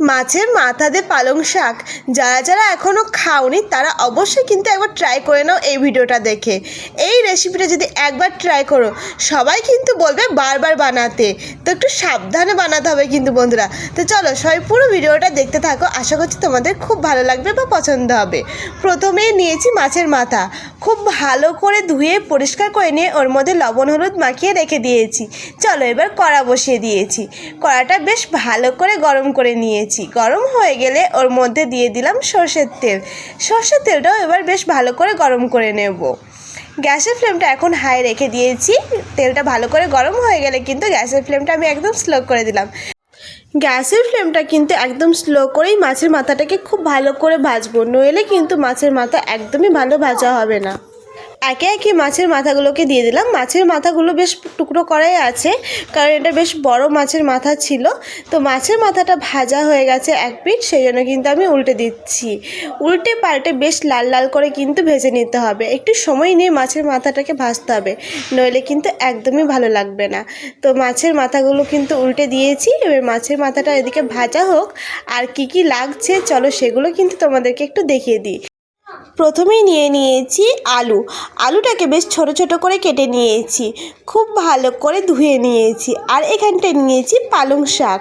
মাছের মাথা দিয়ে পালং শাক। যারা যারা এখনও খাওনি, তারা অবশ্যই কিন্তু একবার ট্রাই করে নাও এই ভিডিওটা দেখে। এই রেসিপিটা যদি একবার ট্রাই করো, সবাই কিন্তু বলবে বারবার বানাতে। তো একটু সাবধানে বানাতে হবে কিন্তু বন্ধুরা। তো চলো, সবাই পুরো ভিডিওটা দেখতে থাকো। আশা করছি তোমাদের খুব ভালো লাগবে বা পছন্দ হবে। প্রথমেই নিয়েছি মাছের মাথা। খুব ভালো করে ধুয়ে পরিষ্কার করে নিয়ে ওর মধ্যে লবণ, হলুদ মাখিয়ে রেখে দিয়েছি। চলো, এবার কড়া বসিয়ে দিয়েছি। কড়াটা বেশ ভালো করে গরম করে নিয়েছি। গরম হয়ে গেলে ওর মধ্যে দিয়ে দিলাম সর্ষের তেল। সর্ষের তেলটাও এবার বেশ ভালো করে গরম করে নেব। গ্যাসের ফ্লেমটা এখন হাই রেখে দিয়েছি। তেলটা ভালো করে গরম হয়ে গেলে কিন্তু গ্যাসের ফ্লেমটা আমি একদম স্লো করে দিলাম। গ্যাসের ফ্লেমটা কিন্তু একদম স্লো করেই মাছের মাথাটাকে খুব ভালো করে ভাজবো। নইলে কিন্তু মাছের মাথা একদমই ভালো ভাজা হবে না। একে একে মাছের মাথাগুলোকে দিয়ে দিলাম। মাছের মাথাগুলো বেশ টুকরো করাই আছে, কারণ এটা বেশ বড় মাছের মাথা ছিল। তো মাছের মাথাটা ভাজা হয়ে গেছে এক পিঠ সেই জন্য কিন্তু আমি উল্টে দিচ্ছি। উল্টে পাল্টে বেশ লাল লাল করে কিন্তু ভেজে নিতে হবে। একটু সময় নিয়ে মাছের মাথাটাকে ভাজতে হবে, নইলে কিন্তু একদমই ভালো লাগবে না। তো মাছের মাথাগুলো কিন্তু উল্টে দিয়েছি, এবার মাছের মাথাটা এদিকে ভাজা হোক, আর কি কি লাগছে, চলো সেগুলো কিন্তু তোমাদেরকে একটু দেখিয়ে দিই। প্রথমেই নিয়ে নিয়েছি আলু। আলুটাকে বেশ ছোট ছোট করে কেটে নিয়েছি। খুব ভালো করে ধুয়ে নিয়েছি। আর এখানটায় নিয়েছি পালং শাক।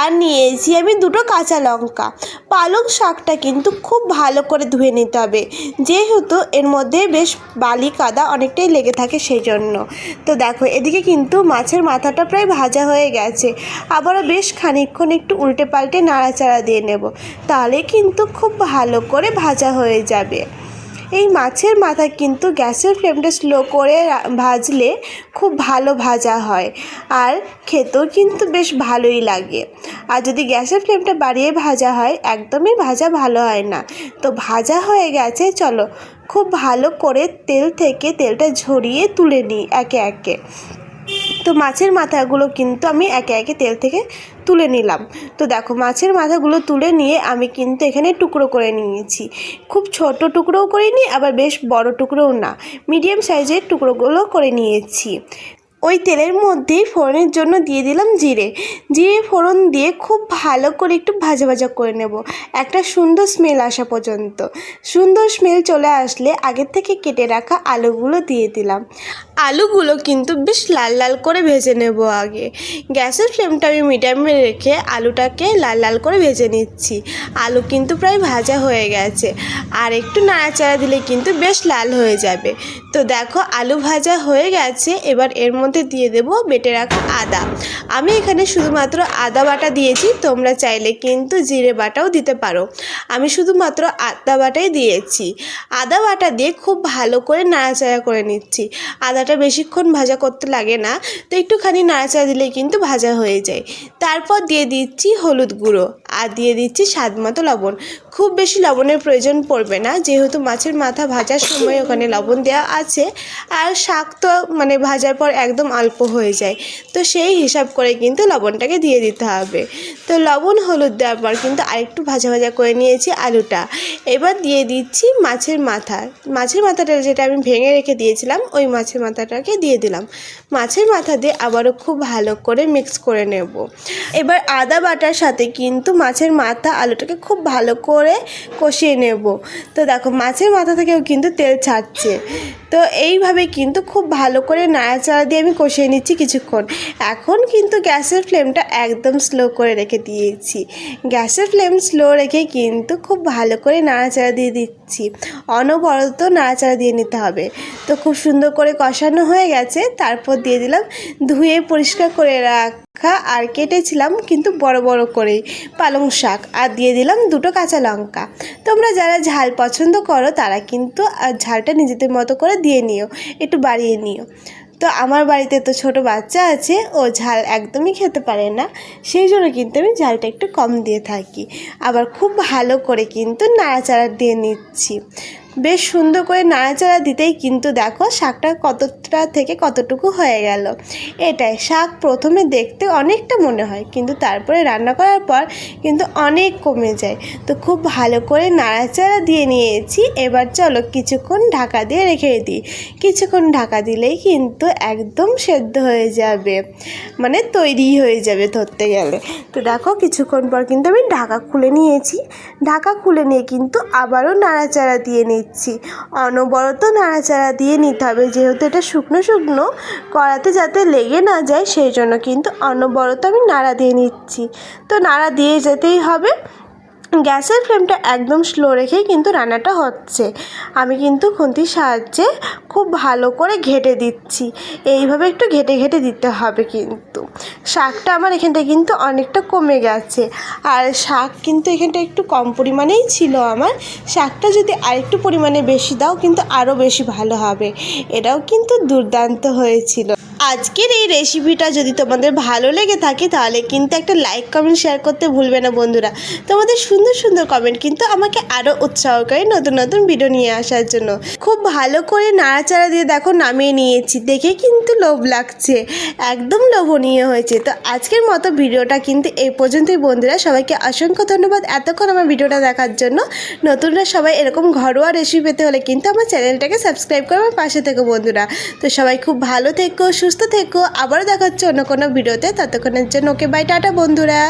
আর নিয়েছি আমি দুটো কাঁচা লঙ্কা। পালং শাকটা কিন্তু খুব ভালো করে ধুয়ে নিতে হবে। যেহেতু এর মধ্যে বেশ বালি কাদা অনেকটাই লেগে থাকে সেই জন্য তো দেখো, এদিকে কিন্তু মাছের মাথাটা প্রায় ভাজা হয়ে গেছে। আবারও বেশ খানিকক্ষণ একটু উল্টে পাল্টে নাড়াচাড়া দিয়ে নেব। তাহলে কিন্তু খুব ভালো করে ভাজা হয়ে যাবে। এই মাছের মাথা কিন্তু গ্যাসের ফ্লেমটা স্লো করে ভাজলে খুব ভালো ভাজা হয় আর খেতেও কিন্তু বেশ ভালোই লাগে। আর যদি গ্যাসের ফ্লেমটা বাড়িয়ে ভাজা হয়, একদমই ভাজা ভালো হয় না। তো ভাজা হয়ে গেছে, চলো খুব ভালো করে তেল থেকে তেলটা ঝরিয়ে তুলে নিই একে একে। তো মাছের মাথাগুলো কিন্তু আমি একে একে তেল থেকে তুলে নিলাম। তো দেখো, মাছের মাথাগুলো তুলে নিয়ে আমি কিন্তু এখানে টুকরো করে নিয়েছি। খুব ছোট টুকরোও করিনি, আবার বেশ বড় টুকরোও না। মিডিয়াম সাইজের টুকরোগুলো করে নিয়েছি। ওই তেলের মধ্যেই ফোড়নের জন্য দিয়ে দিলাম জিরে। জিরে ফোড়ন দিয়ে খুব ভালো করে একটু ভাজা ভাজা করে নেব। একটা সুন্দর স্মেল আসা পর্যন্ত। সুন্দর স্মেল চলে আসলে আগের থেকে কেটে রাখা আলুগুলো দিয়ে দিলাম। আলুগুলো কিন্তু বেশ লাল লাল করে ভেজে নেব আগে। গ্যাসের ফ্লেমটা আমি মিডিয়ামে রেখে আলুটাকে লাল লাল করে ভেজে নিচ্ছি। আলু কিন্তু প্রায় ভাজা হয়ে গেছে। আর একটু নাড়াচাড়া দিলে কিন্তু বেশ লাল হয়ে যাবে। তো দেখো আলু ভাজা হয়ে গেছে। এবার এর মধ্যে দিয়ে দেব, বেটে রাখা আদা। আমি এখানে শুধুমাত্র আদা বাটা দিয়েছি, তোমরা চাইলে কিন্তু জিরে বাটাও দিতে পারো। আমি শুধুমাত্র আদা বাটাই দিয়েছি। আদা বাটা দিয়ে খুব ভালো করে নাড়াচাড়া করে নিচ্ছি। আদাটা বেশিক্ষণ ভাজা করতে লাগে না, তো একটুখানি নাড়াচাড়া দিলেই কিন্তু ভাজা হয়ে যায়। তারপর দিয়ে দিচ্ছি হলুদ গুঁড়ো, আর দিয়ে দিচ্ছি স্বাদ মতো লবণ। খুব বেশি লবণের প্রয়োজন পড়বে না, যেহেতু মাছের মাথা ভাজার সময় ওখানে লবণ দেওয়া আছে। আর শাক তো মানে ভাজার পর একদম অল্প হয়ে যায়। তো সেই হিসাব করে কিন্তু লবণটাকে দিয়ে দিতে হবে। তো লবণ, হলুদ দেওয়ার পর কিন্তু আরেকটু ভাজা ভাজা করে নিয়েছি আলুটা। এবার দিয়ে দিচ্ছি মাছের মাথা। মাছের মাথাটা যেটা আমি ভেঙে রেখে দিয়েছিলাম, ওই মাছের মাথাটাকে দিয়ে দিলাম। মাছের মাথা দিয়ে আবারও খুব ভালো করে মিক্স করে নেব। এবার আদা বাটার সাথে কিন্তু মাছের মাথা আলুটাকে খুব ভালো করে কষিয়ে নেব। তো দেখো, মাছের মাথা থেকেও কিন্তু তেল ছাড়ছে। তো এইভাবে কিন্তু খুব ভালো করে নাড়াচাড়া দিয়ে আমি কষিয়ে নিচ্ছি কিছুক্ষণ। এখন কিন্তু গ্যাসের ফ্লেমটা একদম স্লো করে রেখে দিয়েছি। গ্যাসের ফ্লেম স্লো রেখে কিন্তু খুব ভালো করে নাড়াচাড়া দিয়ে দিচ্ছি। অনবরত নাড়াচাড়া দিয়ে নিতে হবে। তো খুব সুন্দর করে কষানো হয়ে গেছে। তারপর দিয়ে দিলাম ধুয়ে পরিষ্কার করে রাখা আর কেটেছিলাম কিন্তু বড় বড় করেই পালং শাক। আর দিয়ে দিলাম দুটো কাঁচা লঙ্কা। তোমরা যারা ঝাল পছন্দ করো তারা কিন্তু ঝালটা নিজেদের মতো করে দিয়ে নিও। একটু বাড়িয়ে নিও। তো আমার বাড়িতে তো ছোট বাচ্চা আছে, ও ঝাল একদমই খেতে পারে না। সেই জন্য কিন্তু আমি ঝালটা একটু কম দিয়ে থাকি। আবার খুব ভালো করে কিন্তু নাড়াচাড়া দিয়ে নিচ্ছি। বেশ সুন্দর করে নাড়াচাড়া দিতেই কিন্তু দেখো শাকটা কতটা থেকে কতটুকু হয়ে গেল। এটাই শাক প্রথমে দেখতে অনেকটা মনে হয়, কিন্তু তারপরে রান্না করার পর কিন্তু অনেক কমে যায়। তো খুব ভালো করে নাড়াচাড়া দিয়ে নিয়েছি, এবার চলো কিছুক্ষণ ঢাকা দিয়ে রেখে দিই। কিছুক্ষণ ঢাকা দিলেই কিন্তু একদম সেদ্ধ হয়ে যাবে মানে তৈরি হয়ে যাবে ধরতে গেলে। তো দেখো কিছুক্ষণ পর কিন্তু আমি ঢাকা খুলে নিয়েছি। ঢাকা খুলে নিয়ে কিন্তু আবারও নাড়াচাড়া দিয়ে নিচ্ছি অনবরত নাড়াচাড়া দিয়ে নিতে হবে। যেহেতু এটা শুকনো শুকনো কড়াতে যাতে লেগে না যায়, সেই জন্য কিন্তু অনবরত আমি নাড়া দিয়ে নিচ্ছি। তো নাড়া দিয়ে যেতেই হবে। গ্যাসের ফ্লেমটা একদম স্লো রেখেই কিন্তু রান্নাটা হচ্ছে। আমি কিন্তু খুন্তির সাহায্যে খুব ভালো করে ঘেটে দিচ্ছি। এইভাবে একটু ঘেটে ঘেটে দিতে হবে কিন্তু। শাকটা আমার এখানটা কিন্তু অনেকটা কমে গেছে। আর শাক কিন্তু এখানটা একটু কম পরিমাণেই ছিল আমার। শাকটা যদি আরেকটু পরিমাণে বেশি দাও কিন্তু আরও বেশি ভালো হবে। এটাও কিন্তু দুর্দান্ত হয়েছিল। আজকের এই রেসিপিটা যদি তোমাদের ভালো লেগে থাকে, তাহলে কিন্তু একটা লাইক কমেন্ট শেয়ার করতে ভুলবে না বন্ধুরা। তোমাদের সুন্দর সুন্দর কমেন্ট কিন্তু আমাকে আরও উৎসাহ করে নতুন নতুন ভিডিও নিয়ে আসার জন্য। খুব ভালো করে নাড়াচাড়া দিয়ে দেখো, নামিয়ে নিয়েছি। দেখে কিন্তু লোভ লাগছে। একদম লোভনীয় হয়েছে। তো আজকের মতো ভিডিওটা কিন্তু এই পর্যন্তই বন্ধুরা। সবাইকে অসংখ্য ধন্যবাদ এতক্ষণ আমার ভিডিওটা দেখার জন্য। নতুনরা সবাই এরকম ঘরোয়া রেসিপি পেতে হলে কিন্তু আমার চ্যানেলটাকে সাবস্ক্রাইব করে আমার পাশে থেকো বন্ধুরা। তো সবাই খুব ভালো থেকো সুস্থ থেকো আবার দেখা হচ্ছে অন্য কোনো ভিডিওতে ততক্ষণের জন্য ওকে বাই টাটা বন্ধুরা।